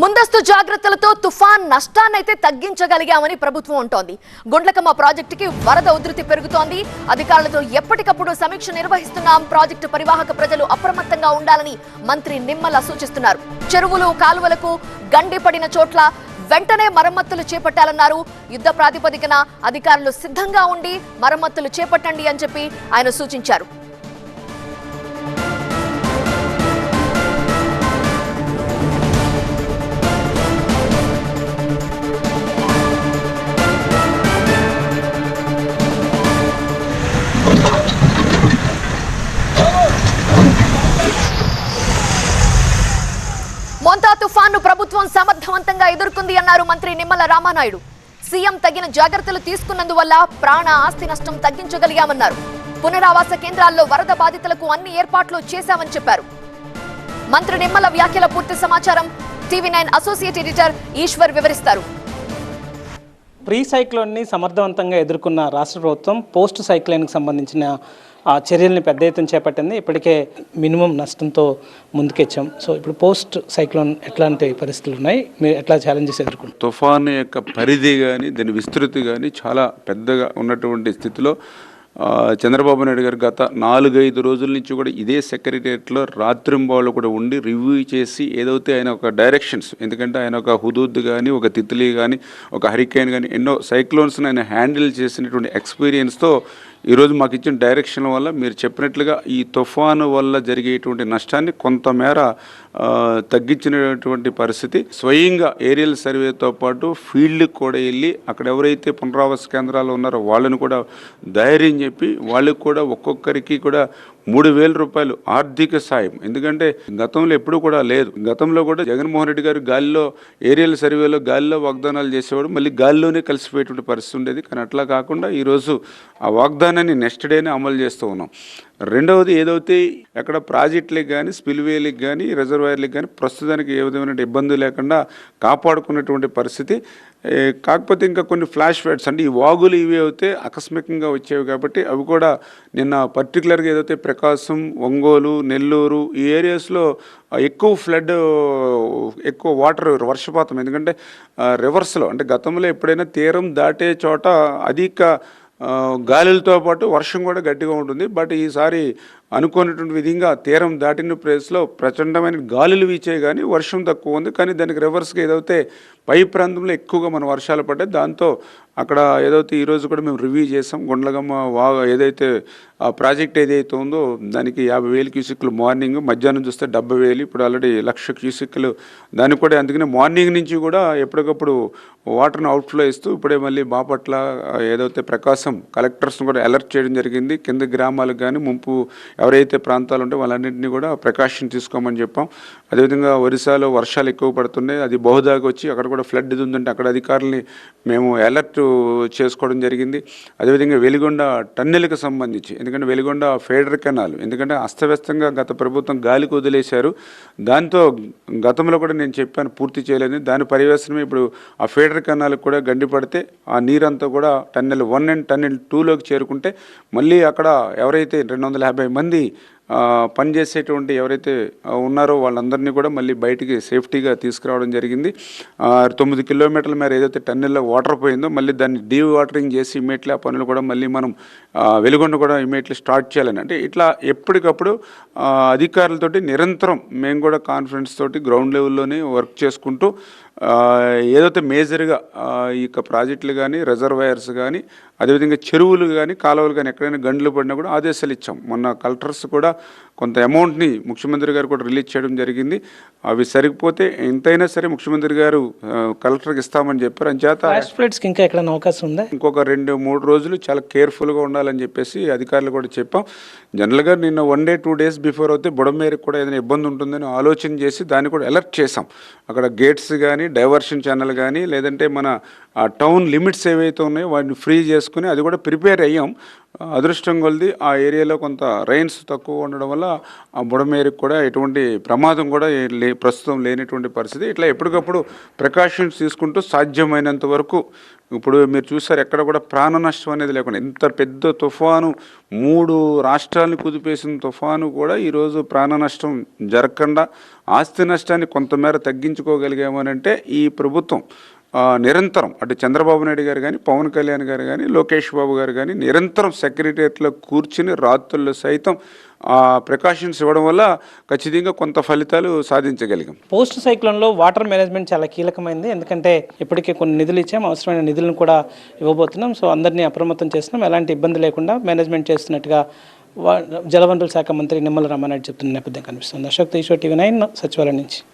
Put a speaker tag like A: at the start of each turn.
A: ముందస్తు జాగ్రత్తలతో తుఫాన్ నష్టాన్నైతే తగ్గించగలిగామని ప్రభుత్వం ఉంటోంది గుండ్లకమ్మ ప్రాజెక్టుకి వరద ఉధృతి పెరుగుతోంది. అధికారులతో ఎప్పటికప్పుడు సమీక్ష నిర్వహిస్తున్నాం. ప్రాజెక్టు పరివాహక ప్రజలు అప్రమత్తంగా ఉండాలని మంత్రి నిమ్మల సూచిస్తున్నారు. చెరువులు కాలువలకు గండి పడిన చోట్ల వెంటనే మరమ్మతులు చేపట్టాలన్నారు. యుద్ధ ప్రాతిపదికన అధికారులు సిద్ధంగా ఉండి మరమ్మతులు చేపట్టండి అని చెప్పి ఆయన సూచించారు. మొంతా తుఫాను ప్రభుత్వం సమర్థవంతంగా ఎదుర్కొంది అన్నారు మంత్రి నిమ్మల రామానాయుడు. సీఎం తగిన జాగ్రత్తలు తీసుకున్నందువల్ల ప్రాణ ఆస్తి నష్టం తగ్గించగలిగామన్నారు. పునరావాస కేంద్రాల్లో వరద బాధితులకు అన్ని ఏర్పాట్లు చేశామని చెప్పారు. మంత్రి నిమ్మల వ్యాఖ్యల పూర్తి సమాచారం TV nine associate editor Eshwar వివరిస్తారు.
B: ప్రీ సైక్లోన్ని సమర్థవంతంగా ఎదుర్కొన్న రాష్ట్ర ప్రభుత్వం పోస్ట్ సైక్లోన్కి సంబంధించిన ఆ చర్యల్ని పెద్ద ఎత్తున చేపట్టింది. ఇప్పటికే మినిమం నష్టంతో ముందుకెచ్చాం. సో ఇప్పుడు పోస్ట్ సైక్లోన్ ఎట్లాంటి పరిస్థితులు ఉన్నాయి? మీరు ఎట్లా ఛాలెంజెస్ ఎదుర్కొంటారు
C: తుఫాన్ యొక్క పరిధి కానీ దాని విస్తృతి కానీ చాలా పెద్దగా ఉన్నటువంటి స్థితిలో చంద్రబాబు నాయుడు గారు గత నాలుగైదు రోజుల నుంచి కూడా ఇదే సెక్రటరియట్లో రాత్రింబాళ్ళు కూడా ఉండి రివ్యూ చేసి ఏదైతే ఆయన ఒక డైరెక్షన్స్ ఎందుకంటే ఆయన ఒక హుదూద్ కానీ ఒక తిత్లీ కానీ ఒక హరికేన్ కానీ ఎన్నో సైక్లోన్స్ని ఆయన హ్యాండిల్ చేసినటువంటి ఎక్స్పీరియన్స్తో ఈరోజు మాకు ఇచ్చిన డైరెక్షన్ వల్ల మీరు చెప్పినట్లుగా ఈ తుఫాను వల్ల జరిగేటువంటి నష్టాన్ని కొంతమేర తగ్గించినటువంటి పరిస్థితి. స్వయంగా ఏరియల్ సర్వేతో పాటు ఫీల్డ్కి కూడా వెళ్ళి అక్కడ ఎవరైతే పునరావాస కేంద్రాలు ఉన్నారో వాళ్ళని కూడా ధైర్యం చెప్పి వాళ్ళకి కూడా ఒక్కొక్కరికి కూడా మూడు వేల రూపాయలు ఆర్థిక సాయం. ఎందుకంటే గతంలో ఎప్పుడు కూడా లేదు. గతంలో కూడా జగన్మోహన్ రెడ్డి గారు గాలిలో ఏరియల్ సర్వేలో గాలిలో వాగ్దానాలు చేసేవాడు. మళ్ళీ గాలిలోనే కలిసిపోయేటువంటి పరిస్థితి ఉండేది. కానీ అట్లా కాకుండా ఈరోజు ఆ వాగ్దానాన్ని నెక్స్ట్ డేనే అమలు చేస్తూ ఉన్నాం. రెండవది ఏదైతే ఎక్కడ ప్రాజెక్టులకు కానీ స్పిల్వేలకు కానీ రిజర్వాయర్లకు కానీ ప్రస్తుతానికి ఏ విధమైన ఇబ్బంది లేకుండా కాపాడుకున్నటువంటి పరిస్థితి. కాకపోతే ఇంకా కొన్ని ఫ్లాష్ ఫ్యాట్స్ అంటే ఈ వాగులు ఇవి అయితే ఆకస్మికంగా వచ్చేవి కాబట్టి అవి కూడా నిన్న పర్టికులర్గా ఏదైతే ప్రకాశం ఒంగోలు నెల్లూరు ఈ ఏరియాస్లో ఎక్కువ ఫ్లడ్ ఎక్కువ వాటర్ వర్షపాతం. ఎందుకంటే రివర్స్లో అంటే గతంలో ఎప్పుడైనా తీరం దాటే చోట అధిక గాలులతో పాటు వర్షం కూడా గట్టిగా ఉంటుంది. బట్ ఈసారి అనుకున్నటువంటి విధంగా తీరం దాటిన ప్లేస్లో ప్రచండమైన గాలులు వీచే కానీ వర్షం తక్కువ ఉంది. కానీ దానికి రివర్స్గా ఏదైతే పై ప్రాంతంలో ఎక్కువగా మన వర్షాలు పడ్డాయి దాంతో అక్కడ ఏదైతే ఈరోజు కూడా మేము రివ్యూ చేసాం. గుండ్లగమ్మ వా ఏదైతే ఆ ప్రాజెక్ట్ ఏదైతే ఉందో దానికి యాభై వేలు క్యూసిక్లు మార్నింగ్ మధ్యాహ్నం చూస్తే డెబ్బై వేలు ఇప్పుడు ఆల్రెడీ లక్ష క్యూసిక్లు దానికి కూడా అందుకనే మార్నింగ్ నుంచి కూడా ఎప్పటికప్పుడు వాటర్ను అవుట్ఫ్లో ఇస్తూ ఇప్పుడే మళ్ళీ బాపట్ల ఏదైతే ప్రకాశం కలెక్టర్స్ని కూడా అలర్ట్ చేయడం జరిగింది. కింద గ్రామాలకు కానీ ముంపు ఎవరైతే ప్రాంతాలు ఉంటే వాళ్ళన్నింటినీ కూడా ప్రికాషన్ తీసుకోమని చెప్పాం. అదేవిధంగా ఒరిస్సాలో వర్షాలు ఎక్కువ పడుతున్నాయి. అది బహుదాగా వచ్చి అక్కడ కూడా ఫ్లడ్ ఇది ఉందంటే అక్కడ అధికారుల్ని మేము అలర్ట్ చేసుకోవడం జరిగింది. అదేవిధంగా వెలిగొండ టన్నెల్కి సంబంధించి ఎందుకంటే వెలిగొండ ఫేడర్ కెనాల్ ఎందుకంటే అస్తవ్యస్తంగా గత ప్రభుత్వం గాలికి వదిలేశారు. దాంతో గతంలో కూడా నేను చెప్పాను పూర్తి చేయలేదని. దాని పర్యవేక్షణమే ఇప్పుడు ఆ ఫేడర్ కెనాల్కి కూడా గండి పడితే ఆ నీరంతా కూడా టన్నెల్ వన్ అండ్ టన్నెల్ టూలోకి చేరుకుంటే మళ్ళీ అక్కడ ఎవరైతే రెండు వందల యాభై మంది ఆ, పనిచేసేటువంటి ఎవరైతే ఉన్నారో వాళ్ళందరినీ కూడా మళ్ళీ బయటికి సేఫ్టీగా తీసుకురావడం జరిగింది. తొమ్మిది కిలోమీటర్ల మేర ఏదైతే టన్నెల్లో వాటర్ పోయిందో మళ్ళీ దాన్ని డీ వాటరింగ్ చేసి ఇమీడియట్లీ ఆ పనులు కూడా మళ్ళీ మనం వెలుగొండ కూడా ఇమీడియట్లీ స్టార్ట్ చేయాలని. అంటే ఇట్లా ఎప్పటికప్పుడు అధికారులతోటి నిరంతరం మేము కూడా కాన్ఫిడెన్స్ తోటి గ్రౌండ్ లెవెల్లోనే వర్క్ చేసుకుంటూ ఏదైతే మేజర్గా ఈ యొక్క ప్రాజెక్టులు కానీ రిజర్వాయర్స్ కానీ అదేవిధంగా చెరువులు కానీ కాలువలు కానీ ఎక్కడైనా గండ్లు పడినా కూడా ఆదేశాలు ఇచ్చాం. మొన్న కలెక్టర్స్ కూడా కొంత అమౌంట్ని ముఖ్యమంత్రి గారు కూడా రిలీజ్ చేయడం జరిగింది. అవి సరిపోతే ఎంతైనా సరే ముఖ్యమంత్రి గారు కలెక్టర్కి ఇస్తామని చెప్పారు.
B: ఫ్లాష్ ఫ్లడ్స్కి ఇంకా ఎక్కడైనా అవకాశం ఉందా?
C: ఇంకొక రెండు మూడు రోజులు చాలా కేర్ఫుల్గా ఉండాలని చెప్పేసి అధికారులు కూడా చెప్పాం. జనరల్గా నిన్న one day two days before అయితే బుడమేరకు కూడా ఏదైనా ఇబ్బంది ఉంటుందని ఆలోచన చేసి దాన్ని కూడా అలర్ట్ చేసాం అక్కడ గేట్స్ కానీ డైవర్షన్ ఛానల్ కానీ లేదంటే మన టౌన్ లిమిట్స్ ఏవైతే ఉన్నాయో వాటిని ఫ్రీ చేసుకుని అది కూడా ప్రిపేర్ అయ్యాం. అదృష్టం కొలిది ఆ ఏరియాలో కొంత రైన్స్ తక్కువ ఉండడం వల్ల ఆ బుడమేరికి కూడా ఎటువంటి ప్రమాదం కూడా లే ప్రస్తుతం లేనటువంటి పరిస్థితి. ఇట్లా ఎప్పటికప్పుడు ప్రికాషన్స్ తీసుకుంటూ సాధ్యమైనంత వరకు ఇప్పుడు మీరు చూసారు ఎక్కడ కూడా ప్రాణ నష్టం అనేది లేకుండా ఇంత పెద్ద తుఫాను మూడు రాష్ట్రాలను కుదిపేసిన తుఫాను కూడా ఈరోజు ప్రాణ నష్టం జరగకుండా ఆస్తి నష్టాన్ని కొంతమేర తగ్గించుకోగలిగామనంటే ఈ ప్రభుత్వం నిరంతరం అటు చంద్రబాబు నాయుడు గారు కానీ పవన్ కళ్యాణ్ గారు కానీ లోకేష్ బాబు గారు కానీ నిరంతరం సెక్రటరియట్లో కూర్చుని రాత్రుల్లో సైతం ప్రికాషన్స్ ఇవ్వడం వల్ల ఖచ్చితంగా కొంత ఫలితాలు సాధించగలిగాం.
B: పోస్ట్ సైక్లోన్లో వాటర్ మేనేజ్మెంట్ చాలా కీలకమైంది. ఎందుకంటే ఇప్పటికే కొన్ని నిధులు ఇచ్చాం. అవసరమైన నిధులను కూడా ఇవ్వబోతున్నాం. సో అందరినీ అప్రమత్తం చేస్తున్నాం. ఎలాంటి ఇబ్బంది లేకుండా మేనేజ్మెంట్ చేస్తున్నట్టుగా వా- జలవనరుల శాఖ మంత్రి నిమ్మల రామారెడ్డి చెప్తున్న నేపథ్యం కనిపిస్తుంది. అశోక్ ఈశ్వర్ టీవీ నైన్ సచివాలయం నుంచి.